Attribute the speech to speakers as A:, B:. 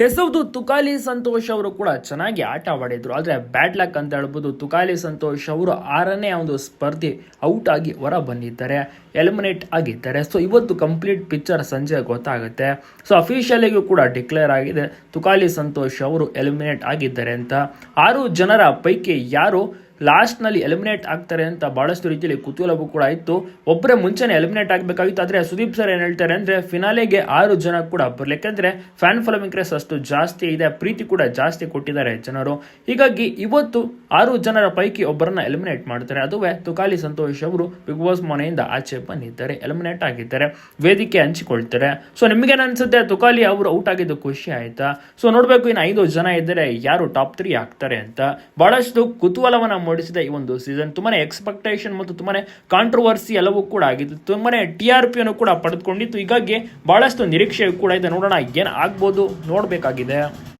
A: ಹೆಸೌದು ತುಕಾಲಿ ಸಂತೋಷ್ ಅವರು ಕೂಡ ಚೆನ್ನಾಗಿ ಆಟವಾಡಿದ್ರು ಆದರೆ ಬ್ಯಾಡ್ ಲಕ್ ಅಂತ ಹೇಳ್ಬೋದು, ತುಕಾಲಿ ಸಂತೋಷ್ ಅವರು ಆರನೇ ಒಂದು ಸ್ಪರ್ಧೆ ಔಟ್ ಆಗಿ ಹೊರ ಬಂದಿದ್ದಾರೆ ಎಲಿಮಿನೇಟ್ ಆಗಿದ್ದಾರೆ. ಸೊ ಇವತ್ತು ಕಂಪ್ಲೀಟ್ ಪಿಕ್ಚರ್ ಸಂಜೆ ಗೊತ್ತಾಗುತ್ತೆ. ಸೊ ಅಫಿಷಿಯಲಿಗೂ ಕೂಡ ಡಿಕ್ಲೇರ್ ಆಗಿದೆ, ತುಕಾಲಿ ಸಂತೋಷ್ ಅವರು ಎಲಿಮಿನೇಟ್ ಆಗಿದ್ದಾರೆ ಅಂತ. ಆರು ಜನರ ಪೈಕಿ ಯಾರು ಲಾಸ್ಟ್ನಲ್ಲಿ ಎಲಿಮಿನೇಟ್ ಆಗ್ತಾರೆ ಅಂತ ಬಹಳಷ್ಟು ರೀತಿಯಲ್ಲಿ ಕುತೂಹಲವೂ ಕೂಡ ಇತ್ತು. ಒಬ್ಬರೇ ಮುಂಚೆನೆ ಎಲಿಮಿನೇಟ್ ಆಗಬೇಕಾಗಿತ್ತು ಆದರೆ ಸುದೀಪ್ ಸರ್ ಏನು ಹೇಳ್ತಾರೆ ಅಂದರೆ ಫಿನಾಲೆಗೆ ಆರು ಜನ ಕೂಡ ಬರಲಿ ಯಾಕೆಂದರೆ ಫ್ಯಾನ್ ಫಾಲೋವಿಂಗ್ ಕ್ರೇಸ್ ಅಷ್ಟು ಜಾಸ್ತಿ ಇದೆ, ಪ್ರೀತಿ ಕೂಡ ಜಾಸ್ತಿ ಕೊಟ್ಟಿದ್ದಾರೆ ಜನರು. ಹೀಗಾಗಿ ಇವತ್ತು ಆರು ಜನರ ಪೈಕಿ ಒಬ್ಬರನ್ನ ಎಲಿಮಿನೇಟ್ ಮಾಡ್ತಾರೆ. ಅದುವೇ ತುಕಾಲಿ ಸಂತೋಷ್ ಅವರು ಬಿಗ್ ಬಾಸ್ ಮನೆಯಿಂದ ಆಚೆ ಬಂದಿದ್ದಾರೆ ಎಲಿಮಿನೇಟ್ ಆಗಿದ್ದಾರೆ, ವೇದಿಕೆ ಹಂಚಿಕೊಳ್ತಾರೆ. ಸೊ ನಿಮಗೇನು ಅನ್ಸುತ್ತೆ? ತುಕಾಲಿ ಅವರು ಔಟ್ ಆಗಿದ್ದು ಖುಷಿ ಆಯ್ತಾ? ಸೊ ನೋಡಬೇಕು ಇನ್ನು ಐದು ಜನ ಇದ್ದರೆ ಯಾರು ಟಾಪ್ ತ್ರೀ ಆಗ್ತಾರೆ ಅಂತ. ಬಹಳಷ್ಟು ಕುತೂಹಲವನ್ನ ಮೂಡಿಸಿದ ಈ ಒಂದು ಸೀಸನ್ ತುಂಬಾನೇ ಎಕ್ಸ್ಪೆಕ್ಟೇಷನ್ ಮತ್ತು ತುಂಬಾನೇ ಕಾಂಟ್ರವರ್ಸಿ ಎಲ್ಲವೂ ಕೂಡ ಆಗಿತ್ತು. ತುಂಬಾನೇ ಟಿ ಆರ್ ಪಿಯನ್ನು ಕೂಡ ಪಡೆದುಕೊಂಡಿತ್ತು. ಹೀಗಾಗಿ ಬಹಳಷ್ಟು ನಿರೀಕ್ಷೆ ಕೂಡ ಇದೆ. ನೋಡೋಣ ಏನು ಆಗ್ಬೋದು, ನೋಡಬೇಕಾಗಿದೆ.